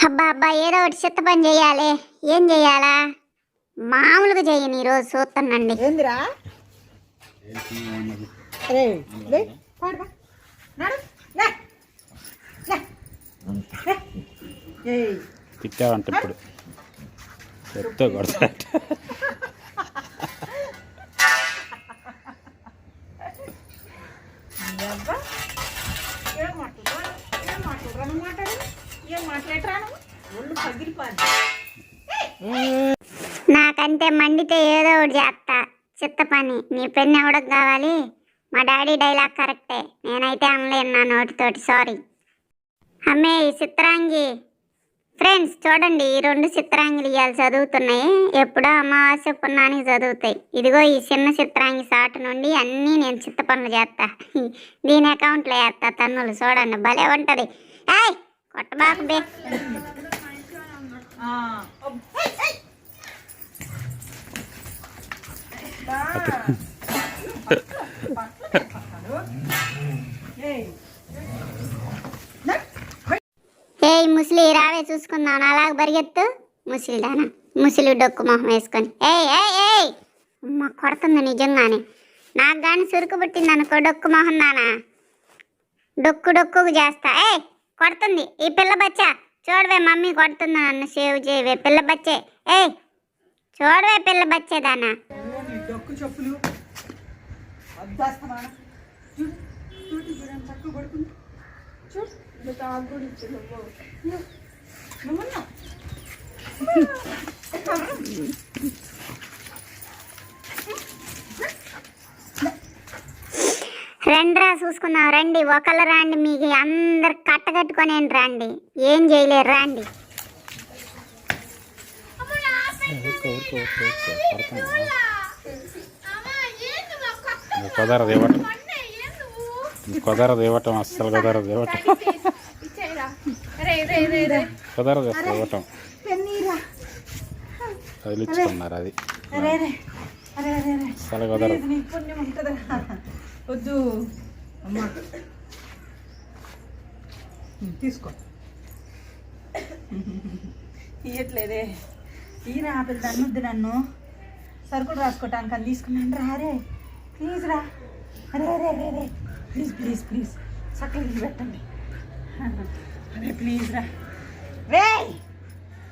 అబ్బా అబ్బా ఏదో ఒకటి చెత్త పని చేయాలి. ఏం చేయాలా? మామూలుగా చేయను ఈరోజు చూస్తానండి ఇప్పుడు. చెత్త కొడతాట ఏం మాట్లాడు ఏం మాట్లాడరా ఒళ్ళు పగిలిపోద్ది నాకంతే మండితే ఏదో ఒకటి చేస్తా. చిత్త పని. నీ పెన్ను ఎవడకు కావాలి? మా డాడీ డైలాగ్ కరెక్టే. నేనైతే అనలేను నా నోటితోటి. సారీ. అమ్మే ఈ చిత్రాంగి. ఫ్రెండ్స్ చూడండి ఈ రెండు చిత్రాంగిలు ఇవాళ చదువుతున్నాయి. ఎప్పుడో అమావాస్య పున్నానికి చదువుతాయి. ఇదిగో ఈ చిన్న చిత్రాంగి సాటు నుండి అన్నీ నేను చిత్త పనులు చేస్తా. దీని అకౌంట్లో వేస్తా. తన్నులు చూడండి. భలే ఉంటుంది. ఏయ్! కొట్టబాకు బే. హై. ముసలి రావే చూసుకుందాం అలాగ పరిగెత్తు. ముసలి దానా ముసలి డొక్కు మొహం వేసుకొని. ఏయ్ ఏయ్ ఏయ్! అమ్మ కొడుతుంది నిజంగానే. నాకు కానీ సురుకు పుట్టింది అనుకో డొక్కు మొహం దానా డొక్కు డొక్కుకు చేస్తా. ఏయ్! కొడుతుంది. ఈ పిల్ల బచ్చ చూడవే మమ్మీ కొడుతుంది నన్ను సేవ్ చేయవే. పిల్ల బచ్చే ఏయ్ చూడవే పిల్ల బచ్చేదానా చెప్పులు చూడు చూడు చూడు ఎంత చక్కగా పడుకుంది చూడు ఇది తాగు కూడా ఇచ్చింది నువ్వు నువ్వున్నావు రండిరా చూసుకుందాం రండి. ఒకళ్ళు రండి మీకు అందరు కట్టకట్టుకొని రండి. ఏం చేయలేరు రండి. కుదరదు ఇవ్వటం కుదరదు ఇవ్వటం అస్సలు కుదరదు ఇవ్వటం కుదరదు అసలు ఇవ్వటం పెన్నీరా వదిలించుకున్నారు అది అస్సలు కుదరదు వద్దు. అమ్మా. తీసుకో. ఇయ్యట్లేదే ఈయన ఆపిల్ వద్దు నన్ను. సరుకులు రాసుకోవటానికి అని తీసుకున్నాను. రా రే. ప్లీజ్ రా. అరే రే రే రే. Please please please. చక్కగా పెట్టండి అరే ప్లీజ్ రా. రే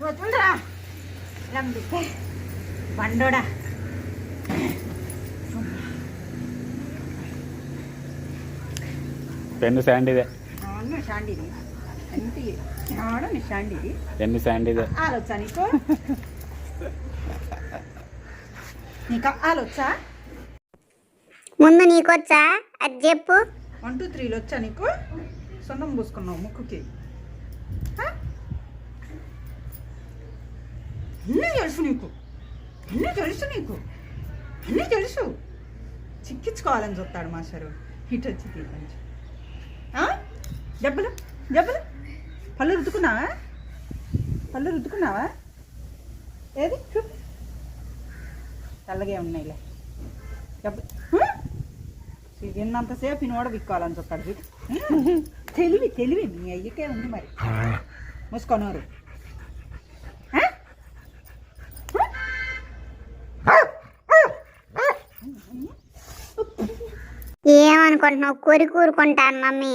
వద్దురా రండి. బండోడా పెన్ను ఆడని షాండిది పెన్ను శాండీదే ఆలోచా నీకు? నీకు ఆలోచా ముందు నీకొచ్చా అది చెప్పు. వన్ టూ త్రీలు వచ్చా నీకు? సొన్నం పూసుకున్నావు ముక్కుకి? అన్నీ తెలుసు నీకు. అన్నీ తెలుసు నీకు. అన్నీ తెలుసు. చిక్కించుకోవాలని చూస్తాడు మాస్టరు ఇటు వచ్చి తీపించు జబ్బులు జబ్బులు. పళ్ళు రుద్దుకున్నావా? పళ్ళు రుద్దుకున్నావా? ఏది? చూపు తెల్లగే ఉన్నాయిలే. జబ్బు. తిన్నంతసేపు ఇని కూడా విక్కోవాలని చెప్పాడు తెలివి తెలివి. మీ అయ్యకే ఉంది మరి. మూసుకోనోరు? ఏమనుకుంటున్నావు? కొరి కూరుకుంటాను మమ్మీ.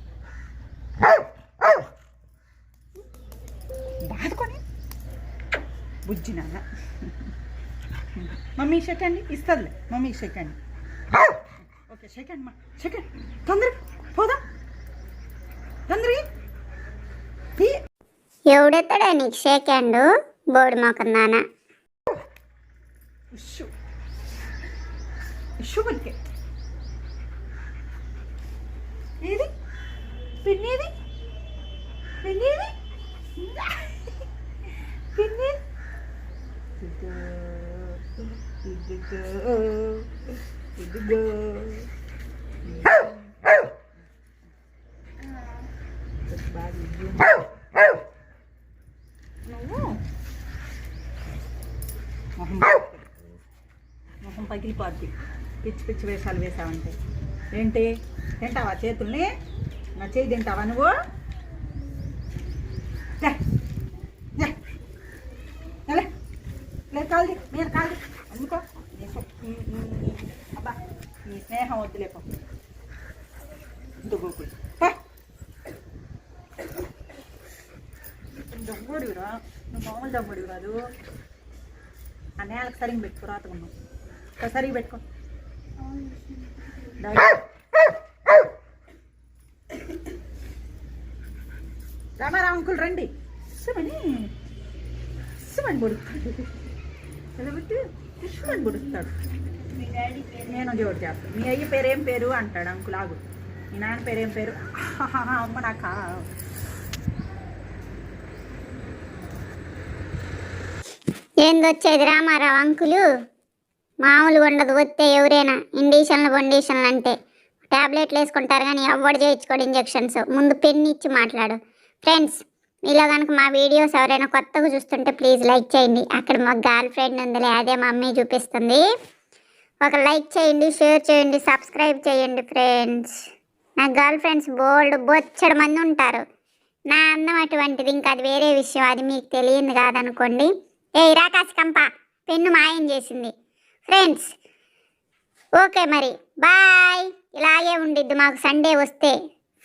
బుజ్జి నాన్న మమ్మీ షెకండి ఇస్తుందిలే. మమ్మీ షెకండి ఓకే షెకండి మా షెకండి తొందరగా పోదా? తొందరగా. ఎవడెత్తాడా నీకు షేక్ మొకందానా ఉష్షు ఉష్షు పలికే ఏది? పిన్నేది పిన్నేది ఇదిగో ఇదిగో. మొహం పగిలిపోద్ది. పిచ్చి పిచ్చి వేషాలు వేసావంటే. ఏంటి? తింటావా చేతుల్ని? నా చేయి తింటావా నువ్వు? లే. లే. కాల్ది మీరు కాల్ది అందుకో. అబ్బా నీ స్నేహం వద్దులేపో దుగ్గుకుడు దమ్ముడివిరా నువ్వు మామూలు దొంగోడివి కాదు ఆ నేలకు సరిగ్గా పెట్టుకో రాతకున్నావు సరిగ్గా పెట్టుకో డాడీ. రామారావు అంకుల్ రండి. సుమని. ఇష్టమని పొడుస్తాడు నిలబెట్టి కృష్ణుడు పొడుస్తాడు నేను జోడు చేస్తాను మీ అయ్య పేరేం పేరు? అంటాడు అంకుల్ ఆగు. మీ నాన్న పేరేం పేరు? ఆహాహా, అమ్మ నాకా ఏందొచ్చేది రామారావు అంకులు? మామూలుగా ఉండదు వస్తే ఎవరైనా. ఇండిషన్లు బొండిషన్లు అంటే. ట్యాబ్లెట్లు వేసుకుంటారు కానీ ఎవ్వడు చేయించుకోడు ఇంజెక్షన్స్. ముందు పెన్ ఇచ్చి మాట్లాడు. ఫ్రెండ్స్ మీలో కనుక మా వీడియోస్ ఎవరైనా కొత్తగా చూస్తుంటే ప్లీజ్ లైక్ చేయండి. అక్కడ మా గర్ల్ ఫ్రెండ్ ఉందిలే అదే మా మమ్మీ చూపిస్తుంది. ఒక లైక్ చేయండి షేర్ చేయండి సబ్స్క్రైబ్ చేయండి ఫ్రెండ్స్. నా గర్ల్ ఫ్రెండ్స్ బోల్డ్ బొచ్చడి మంది ఉంటారు. నా అందం అటువంటిది ఇంకా అది వేరే విషయం అది మీకు తెలియదు కాదనుకోండి. ఏ రాకాశ కంప పెన్ను మాయం చేసింది. ఫ్రెండ్స్ ఓకే మరి. బాయ్. ఇలాగే ఉండిద్ది మాకు సండే వస్తే.